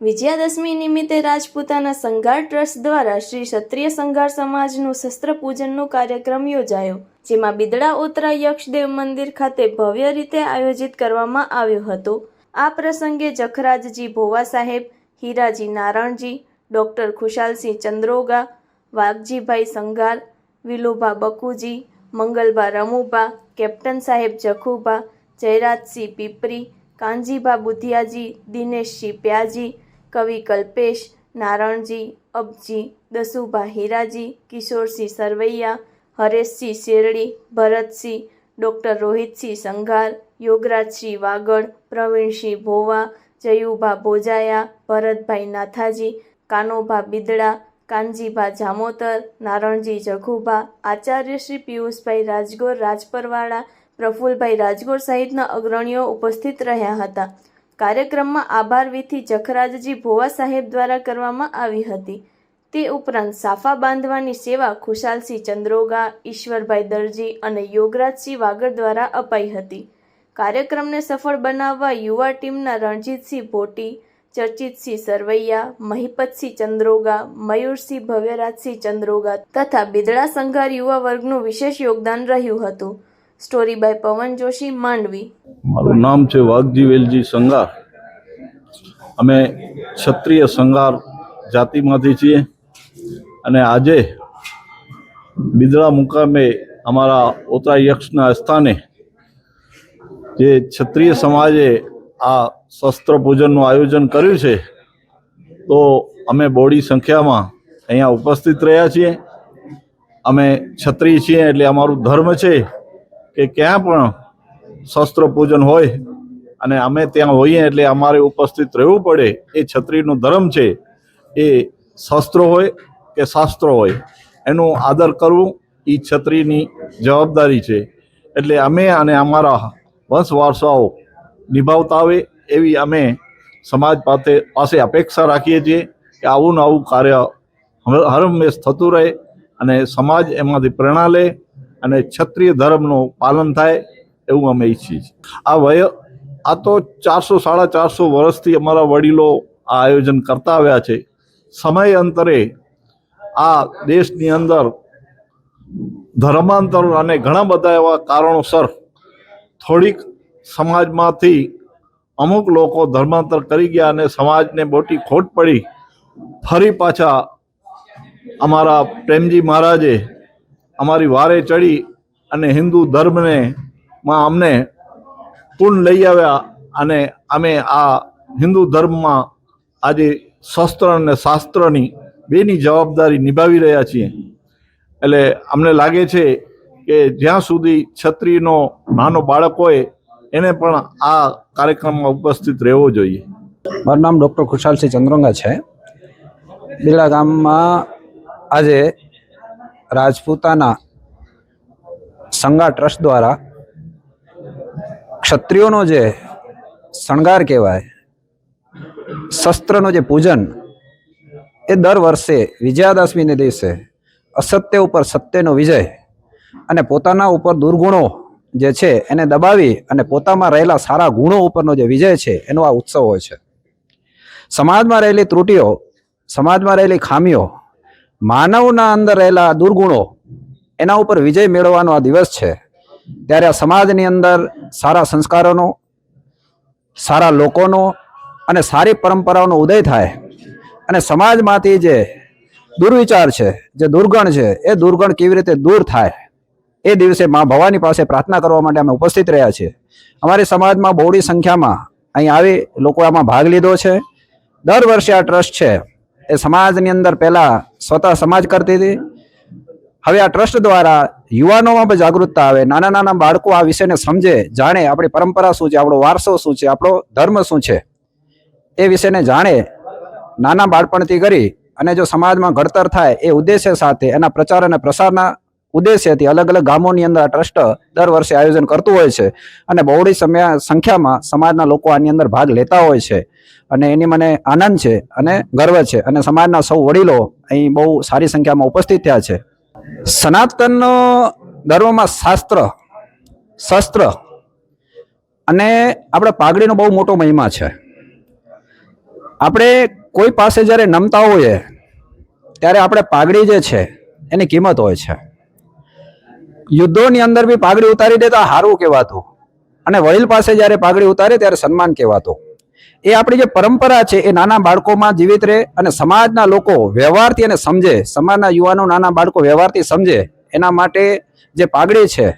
વિજયાદશમી નિમિત્તે રાજપૂતાના સંઘાર ટ્રસ્ટ દ્વારા શ્રી ક્ષત્રિય સંઘાર સમાજનું શસ્ત્ર પૂજનનો કાર્યક્રમ યોજાયો, જેમાં બિદડા ઓતરા યક્ષદેવ મંદિર ખાતે ભવ્ય રીતે આયોજિત કરવામાં આવ્યો હતો. આ પ્રસંગે જખરાજજી ભોવા સાહેબ, હીરાજી નારણજી, ડૉક્ટર ખુશાલસિંહ ચંદ્રોગા, વાઘજીભાઈ સંઘાર વિલોભા બકુજી, મંગલભા રમુભા, કેપ્ટન સાહેબ જખુભા, જયરાજસિંહ પીપરી, કાનજીભા બુધિયાજી, દિનેશસિંહ પ્યાજી કવિ કલ્પેશ, નારણજી, અબજી, દસુભા હીરાજી, કિશોરસિંહ સરવૈયા, હરેશસિંહ શેરડી, ભરતસિંહ, ડૉક્ટર રોહિતસિંહ સંઘાર યોગરાજસિંહ વાગડ, પ્રવીણસિંહ ભોવા, જયુભા ભોજાયા, ભરતભાઈ નાથાજી, કાનોભા બિદડા, કાનજીભા જામોતર, નારણજી જખુભા આચાર્ય શ્રી પિયુષભાઈ રાજગોર રાજપરવાળા, પ્રફુલભાઈ રાજગોર સહિતના અગ્રણીઓ ઉપસ્થિત રહ્યા હતા. કાર્યક્રમમાં આભાર વિધિ જખરાજજી ભોવા સાહેબ દ્વારા કરવામાં આવી હતી. તે ઉપરાંત સાફા બાંધવાની સેવા ખુશાલસિંહ ચંદ્રોગા, ઈશ્વરભાઈ દરજી અને યોગરાજસિંહ વાગડ દ્વારા અપાઈ હતી. કાર્યક્રમને સફળ બનાવવા યુવા ટીમના રણજીતસિંહ ભોટી ચર્ચિતસિંહ સરવૈયા, મહિપતસિંહ ચંદ્રોગા, મયુરસિંહ ભવ્યરાજસિંહ ચંદ્રોગા તથા બિદડા સંઘાર યુવા વર્ગનું વિશેષ યોગદાન રહ્યું હતું. સ્ટોરી બાય પવન જોશી માંડવી મારું નામ છે વાઘજી વેલજી સંગાર. અમે ક્ષત્રિય સંગાર જાતિમાંથી છીએ અને આજે બિદડા મુકામે અમારા ઓતરા યક્ષના સ્થાને જે ક્ષત્રિય સમાજે આ શસ્ત્ર પૂજનનું આયોજન કર્યું છે, તો અમે બોડી સંખ્યામાં અહીંયા ઉપસ્થિત રહ્યા છીએ. અમે ક્ષત્રિય છીએ એટલે અમારું ધર્મ છે. કે ક્યાં પણ શસ્ત્ર પૂજન હોય અને અમે ત્યાં હોઈએ એટલે અમારે ઉપસ્થિત રહેવું પડે, એ છત્રીનો ધર્મ છે. એ શસ્ત્ર હોય કે શાસ્ત્ર હોય, એનું આદર કરવું એ છત્રીની જવાબદારી છે. એટલે અમે અને અમારા વંશ વારસાઓ નિભાવતા આવે એવી અમે સમાજ પાસે પાસે અપેક્ષા રાખીએ છીએ કે આવું ને આવું કાર્ય હર હરમેશ થતું રહે અને સમાજ એમાંથી પ્રેરણા લે અને ક્ષત્રિય ધર્મનું પાલન થાય એવું અમે ઈચ્છીએ છીએ. આ વય, આ તો ચારસો, સાડા ચારસો વર્ષથી અમારા વડીલો આ આયોજન કરતા આવ્યા છે. સમયાંતરે આ દેશની અંદર ધર્માંતર અને ઘણા બધા એવા કારણોસર થોડીક સમાજમાંથી અમુક લોકો ધર્માંતર કરી ગયા અને સમાજને મોટી ખોટ પડી. ફરી પાછા અમારા પ્રેમજી મહારાજે અમારી વારે ચડી અને હિન્દુ ધર્મને માં અમને પૂર્ણ લઈ આવ્યા અને અમે આ હિન્દુ ધર્મમાં આજે શસ્ત્ર અને શાસ્ત્રની બેની જવાબદારી નિભાવી રહ્યા છીએ. એટલે અમને લાગે છે કે જ્યાં સુધી છત્રીનો નાનો બાળક હોય, એને પણ આ કાર્યક્રમમાં ઉપસ્થિત રહેવો જોઈએ. મારું નામ ડૉક્ટર ખુશાલસિંહ ચંદ્રંગા છે. બિલા ગામમાં આજે રાજપૂતાના સંગા ટ્રસ્ટ દ્વારા ક્ષત્રિયોનો જે શણગાર કહેવાય, શસ્ત્રનું જે પૂજન, એ દર વર્ષે વિજયાદશમીને દિવસે અસત્ય ઉપર સત્યનો વિજય અને પોતાના ઉપર દુર્ગુણો જે છે એને દબાવી અને પોતામાં રહેલા સારા ગુણો ઉપરનો જે વિજય છે એનો આ ઉત્સવ હોય છે. સમાજમાં રહેલી ત્રુટીઓ, સમાજમાં રહેલી ખામીઓ માનવના અંદર રહેલા દુર્ગુણો એના ઉપર વિજય મેળવવાનો આ દિવસ છે. ત્યારે આ સમાજની અંદર સારા સંસ્કારોનો, સારા લોકોનો અને સારી પરંપરાઓનો ઉદય થાય. અને સમાજમાંથી જે દુર્વિચાર છે, જે દુર્ગણ છે, એ દુર્ગણ કેવી રીતે દૂર થાય, એ દિવસે મા ભવાની પાસે પ્રાર્થના કરવા માટે અમે ઉપસ્થિત રહ્યા છીએ. અમારી સમાજમાં બહોળી સંખ્યામાં અહીં આવી લોકો આમાં ભાગ લીધો છે. દર વર્ષે આ ટ્રસ્ટ છે એ સમાજની અંદર પહેલા સ્વતઃ સમાજ કરતી હતી. હવે આ ટ્રસ્ટ દ્વારા યુવાનોમાં પણ જાગૃતતા આવે, નાના નાના બાળકો આ વિષયને સમજે, જાણે આપણી પરંપરા શું છે, આપણો વારસો શું છે, આપણો ધર્મ શું છે, એ વિષયને જાણે નાના બાળપણથી કરી અને જો સમાજમાં ઘડતર થાય એ ઉદ્દેશ્ય સાથે એના પ્રચાર અને પ્રસારના ઉદ્દેશ્યથી અલગ અલગ ગામોની અંદર આ ટ્રસ્ટ દર વર્ષે આયોજન કરતું હોય છે. અને બહોળી સંખ્યામાં સમાજના લોકો આની અંદર ભાગ લેતા હોય છે. અને એની મને આનંદ છે અને ગર્વ છે. અને સમાજના સૌ વડીલો અહીં બહુ સારી સંખ્યામાં ઉપસ્થિત થયા છે. સનાતન ધર્મમાં શાસ્ત્ર, શસ્ત્ર અને આપણા પાઘડીનો બહુ મોટો મહિમા છે. આપણે કોઈ પાસે જ્યારે નમતા હોઈએ, ત્યારે આપણે પાઘડી જે છે, એની કિંમત હોય છે. યુદ્ધોની અંદર બી પાઘડી ઉતારી દેતા હારું કહેવાતું. અને વડીલ પાસે જ્યારે પાઘડી ઉતારે ત્યારે સન્માન કહેવાતું. એ આપણી જે પરંપરા છે એ નાના બાળકોમાં જીવિત રહે અને સમાજના લોકો વ્યવહારથી એને સમજે, સમાજના યુવાનો નાના બાળકો વ્યવહારથી સમજે, એના માટે જે પાઘડી છે,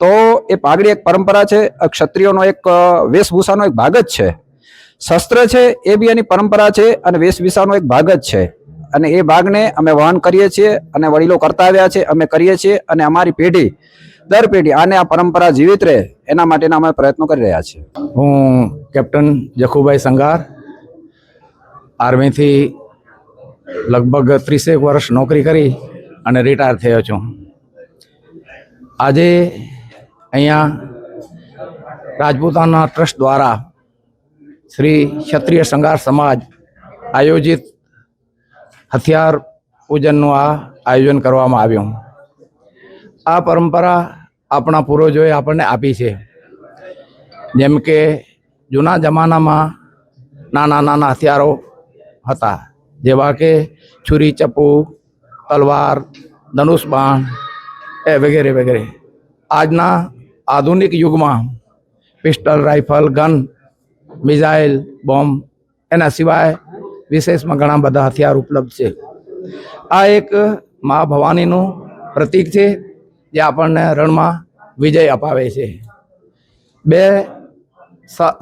તો એ પાઘડી એક પરંપરા છે ક્ષત્રિયોનો એક વેશભૂષાનો એક ભાગ જ છે. શસ્ત્ર છે એ બી એની પરંપરા છે અને વેશભૂષાનો એક ભાગ જ છે. અને એ ભાગને અમે વહન કરીએ છીએ અને વડીલો કરતા આવ્યા છે, અમે કરીએ છીએ અને અમારી પેઢી, દર પેઢી આને આ પરંપરા જીવિત રહે, એના માટેના અમે પ્રયત્નો કરી રહ્યા છીએ. હું કેપ્ટન જખુભાઈ સંગાર આર્મીથી લગભગ ત્રીસેક વર્ષ નોકરી કરી અને રિટાયર થયો છું. આજે અહીંયા રાજપૂતાના ટ્રસ્ટ દ્વારા શ્રી ક્ષત્રિય સંગાર સમાજ આયોજિત હથિયાર પૂજનનું આ આયોજન કરવામાં આવ્યું. આ પરંપરા આપણા પૂર્વજોએ આપણને આપી છે. જેમ કે જૂના જમાનામાં નાના નાના હથિયારો હતા. જેવા કે છુરી ચપ્પુ, તલવાર, ધનુષ બાણ, એ વગેરે વગેરે. આજના આધુનિક યુગમાં pistol, rifle, gun, missile, bomb એના સિવાય વિશેષમાં ઘણા બધા હથિયાર ઉપલબ્ધ છે. આ એક મા ભવાનીનું પ્રતીક છે, જે આપણને રણમાં વિજય અપાવે છે. બે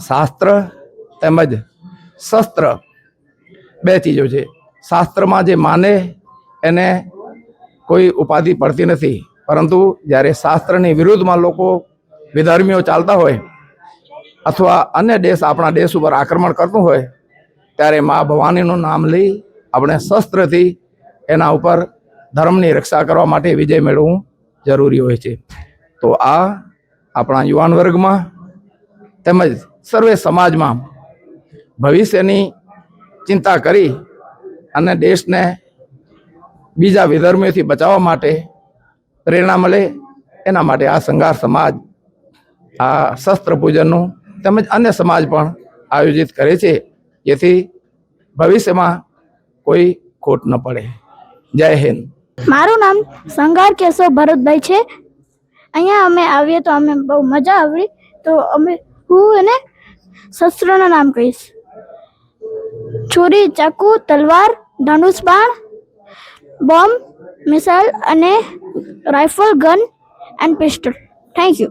શાસ્ત્ર તેમજ શસ્ત્ર બે ચીજો છે. શાસ્ત્રમાં જે માને એને કોઈ ઉપાધિ પડતી નથી, પરંતુ જ્યારે શાસ્ત્રની વિરુદ્ધમાં લોકો વિધર્મીઓ ચાલતા હોય અથવા અન્ય દેશ આપણા દેશ ઉપર આક્રમણ કરતું હોય ત્યારે મા ભવાનીનું નામ લઈ આપણે શસ્ત્રથી એના ઉપર ધર્મની રક્ષા કરવા માટે વિજય મેળવવું જરૂરી હોય છે. તો આ આપણા યુવાન વર્ગમાં તેમજ સર્વે સમાજમાં ભવિષ્યની ચિંતા કરી અને દેશને બીજા વિધર્મીઓથી બચાવવા માટે પ્રેરણા મળે એના માટે આ સંઘાર સમાજ, આ શસ્ત્ર પૂજનનું તેમજ અન્ય સમાજ પણ આયોજિત કરે છે. જેથી ભવિષ્યમાં કોઈ ખોટ ન પડે. જય હિન્દ. મારું નામ સંગાર કેશવ ભરતભાઈ છે. અહીંયા અમે આવીએ તો અમે બહુ મજા આવી તો અમે હું એને શસ્ત્રોના નામ કહીશ. છુરી ચાકુ, તલવાર, ધનુષ બાણ, બોમ્બ, મિસાઇલ અને rifle gun and pistol. Thank you.